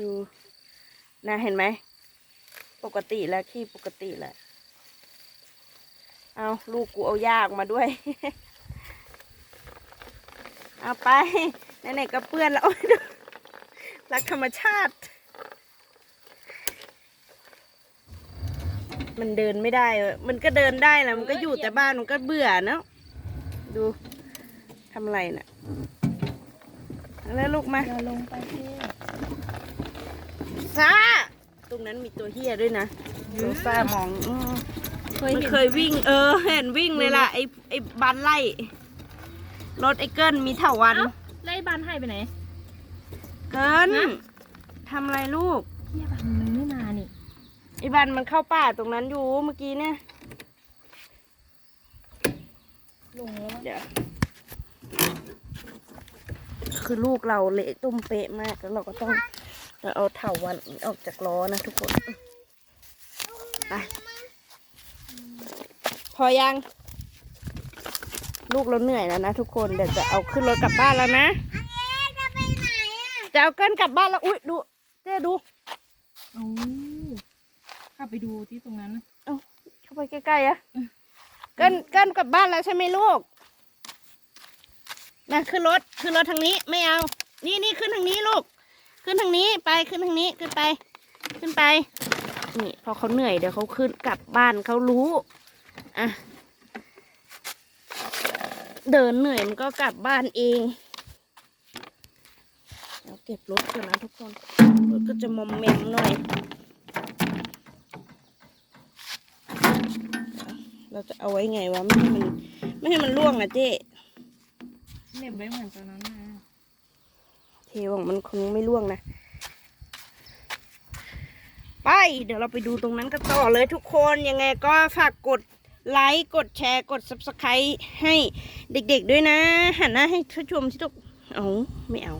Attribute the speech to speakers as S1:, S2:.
S1: ดูนะเห็นไหม ปกติแล้วขี้ปกติแหละ เอาลูกกูเอายากมาด้วย เอาไปไหนๆก็เปื้อนแล้วดูรักธรรมชาติ มันเดินไม่ได้เว้ยมันก็เดินได้แหละมันก็อยู่แต่บ้าน มันก็เบื่อเนอะดูทำอะไรน่ะแล้วลูกมา
S2: ลงไปที่
S1: ซ่า ตรงนั้นมีตัวเฮียด้วยนะโซซ่ามองอืม
S2: เคย
S1: มัน
S2: เห็น
S1: เคยวิ่ง เออ เห็นวิ่งเลยล่ะไอ้ไอ้บันไล่รถไอ้เกิลมีเถาวัน
S2: เอ้าไล่บ้านให้ไปไหน
S1: เกิน
S2: ฮะ
S1: ทำอะไรลูก
S2: เฮียบ้านมันไม่มานี่
S1: ไอ้บันมันเข้าป่าตรงนั้นอยู่เมื่อกี้เนี่ย
S2: ลงแล้ว
S1: เดี๋ยว คือลูกเราเละตุ้มเป๊ะมาก แล้วเราก็ต้องจะเอาเถาวันออกจากล้อนะทุกคน ไป พอยัง ลูกเราเหนื่อยแล้วนะทุกคน เดี๋ยวจะเอาขึ้นรถกลับบ้านแล้วนะ จะเอาเกินกลับบ้านแล้ว อุ้ยดูเจ๊ดู
S2: เอาข้าไปดูที่ตรงนั้นนะ
S1: เข้าไปใกล้ๆอะ เกินเกินกลับบ้านแล้วใช่ไหมลูก นะขึ้นรถขึ้นรถทางนี้ไม่เอา นี่นี่ขึ้นทางนี้ลูก ขึ้นทางนี้ไปขึ้นทางนี้ขึ้นไป ขึ้นไป นี่พอเขาเหนื่อยเดี๋ยวเขาขึ้นกลับบ้านเขารู้อะเดินเหนื่อยมันก็กลับบ้านเองเราเก็บรถก่อนนะทุกคนรถก็จะมอมแมมหน่อย เราจะเอาไว้ไงวะไม่ให้มันไม่ให้มันล่วงนะเจ๊
S2: เหน็บไว้เหมือนตอนนั้นนะ
S1: เทวงมันคงไม่ล่วงนะ ไป เดี๋ยวเราไปดูตรงนั้นกันต่อเลยทุกคนยังไงก็ฝากกดไลค์กดแชร์กด subscribe ให้เด็กๆด้วยนะ หันหน้าให้ผู้ชมที่ตกเอาไม่เอา